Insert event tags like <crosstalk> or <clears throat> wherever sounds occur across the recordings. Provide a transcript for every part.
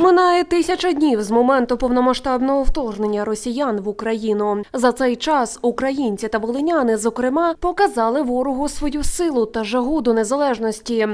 Минає тисяча днів з моменту повномасштабного вторгнення росіян в Україну. За цей час українці та волиняни, зокрема, показали ворогу свою силу та жагу до незалежності.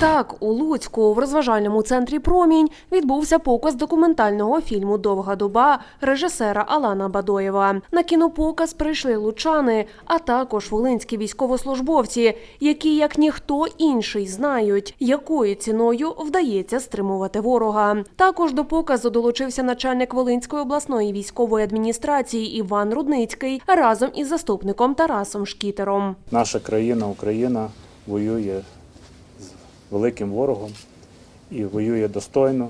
Так, у Луцьку в розважальному центрі Промінь відбувся показ документального фільму Довга доба режисера Алана Бадоєва. На кінопоказ прийшли лучани, а також волинські військовослужбовці, які як ніхто інший знають, якою ціною вдається стримувати ворога. Також до показу долучився начальник Волинської обласної військової адміністрації Іван Рудницький разом із заступником Тарасом Шкітером. Наша країна, Україна, воює з великим ворогом і воює достойно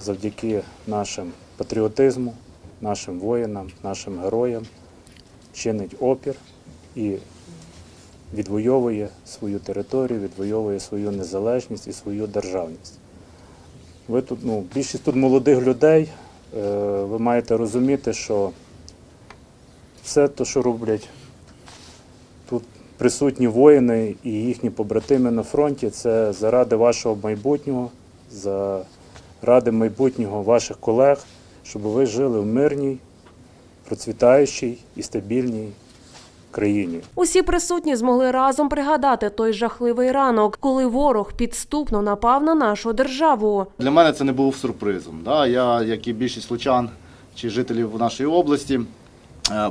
завдяки нашим патріотизму, нашим воїнам, нашим героям, чинить опір і відвоює свою територію, відвоює свою незалежність і свою державність. Ви тут, ну, більшість тут молодих людей, е, ви маєте розуміти, що все те, що роблять тут присутні воїни і їхні побратими на фронті, це заради вашого майбутнього, заради майбутнього ваших колег, щоб ви жили в мирній, процвітаючій і стабільній країні. Усі присутні змогли разом пригадати той жахливий ранок, коли ворог підступно напав на нашу державу. Для мене це не був сюрпризом. Да? Я, як і більшість лучан чи жителів нашої області,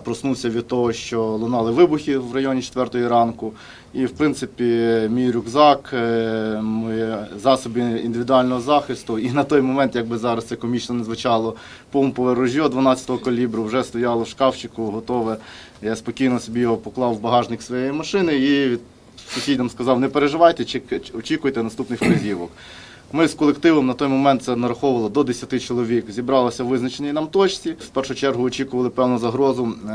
проснувся від того, що лунали вибухи в районі 4 ранку. І, в принципі, мій рюкзак, е, мої засоби індивідуального захисту. І на той момент, якби зараз це комічно не звучало, помпове ружьо 12-го калібру вже стояло в шкафчику, готове. Я спокійно собі його поклав в багажник своєї машини і сусідам сказав, не переживайте, очікуйте наступних вказівок. Ми з колективом на той момент це нараховувало до 10 чоловік. Зібралося в визначеній нам точці. В першу чергу очікували певну загрозу е,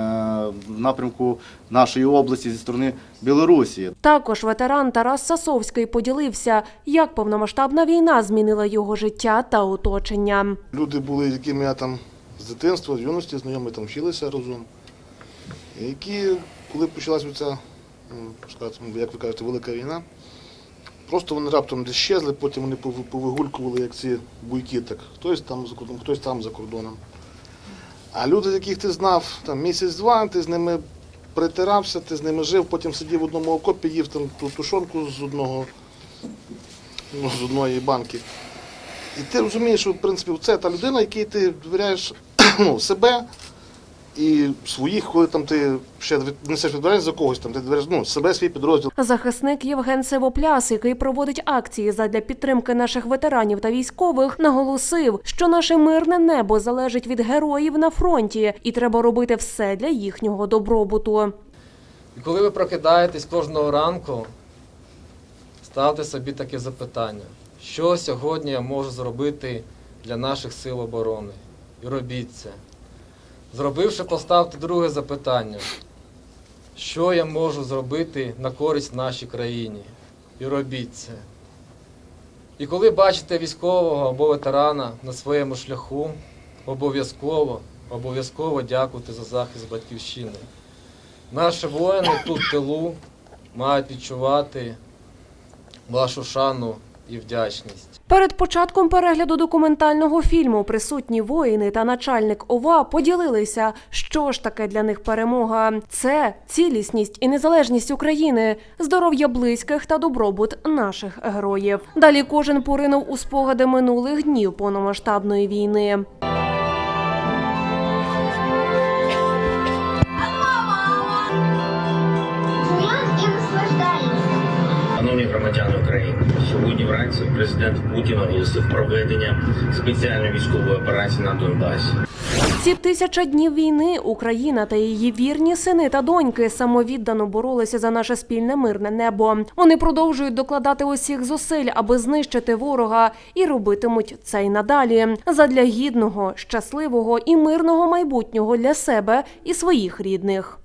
в напрямку нашої області зі сторони Білорусі. Також ветеран Тарас Сасовський поділився, як повномасштабна війна змінила його життя та оточення. Люди були, з якими я там з дитинства, з юності знайомі там вчилися разом. І Які, коли почалася ця, як ви кажете, велика війна, просто вони раптом десь щезли, потім вони повигулькували, як ці буйки, так хтось там за кордоном, хтось там за кордоном. А люди, яких ти знав там місяць-два, ти з ними притирався, ти з ними жив, потім сидів в одному окопі, їв там ту тушонку з одного, ну, з одної банки. І ти розумієш, що в принципі це та людина, якій ти довіряєш <clears throat> ну, себе і своїх, коли там ти ще несеш відповідальність за когось, там ти ну, себе, свій підрозділ. Захисник Євген Сивопляс, який проводить акції задля підтримки наших ветеранів та військових, наголосив, що наше мирне небо залежить від героїв на фронті, і треба робити все для їхнього добробуту. І коли ви прокидаєтесь кожного ранку, ставте собі таке запитання, що сьогодні я можу зробити для наших сил оборони? І робіть це. Зробивши, поставте друге запитання, що я можу зробити на користь нашій країні? І робіть це. І коли бачите військового або ветерана на своєму шляху, обов'язково, обов'язково дякуйте за захист батьківщини. Наші воїни тут в тилу мають відчувати вашу шану і вдячність. Перед початком перегляду документального фільму присутні воїни та начальник ОВА поділилися, що ж таке для них перемога. Це цілісність і незалежність України, здоров'я близьких та добробут наших героїв. Далі кожен поринув у спогади минулих днів повномасштабної війни. Шановні громадяни України, сьогодні вранці президент Путін оголосив проведення спеціальної військової операції на Донбасі. Ці тисяча днів війни Україна та її вірні сини та доньки самовіддано боролися за наше спільне мирне небо. Вони продовжують докладати усіх зусиль, аби знищити ворога, і робитимуть це й надалі задля гідного, щасливого і мирного майбутнього для себе і своїх рідних.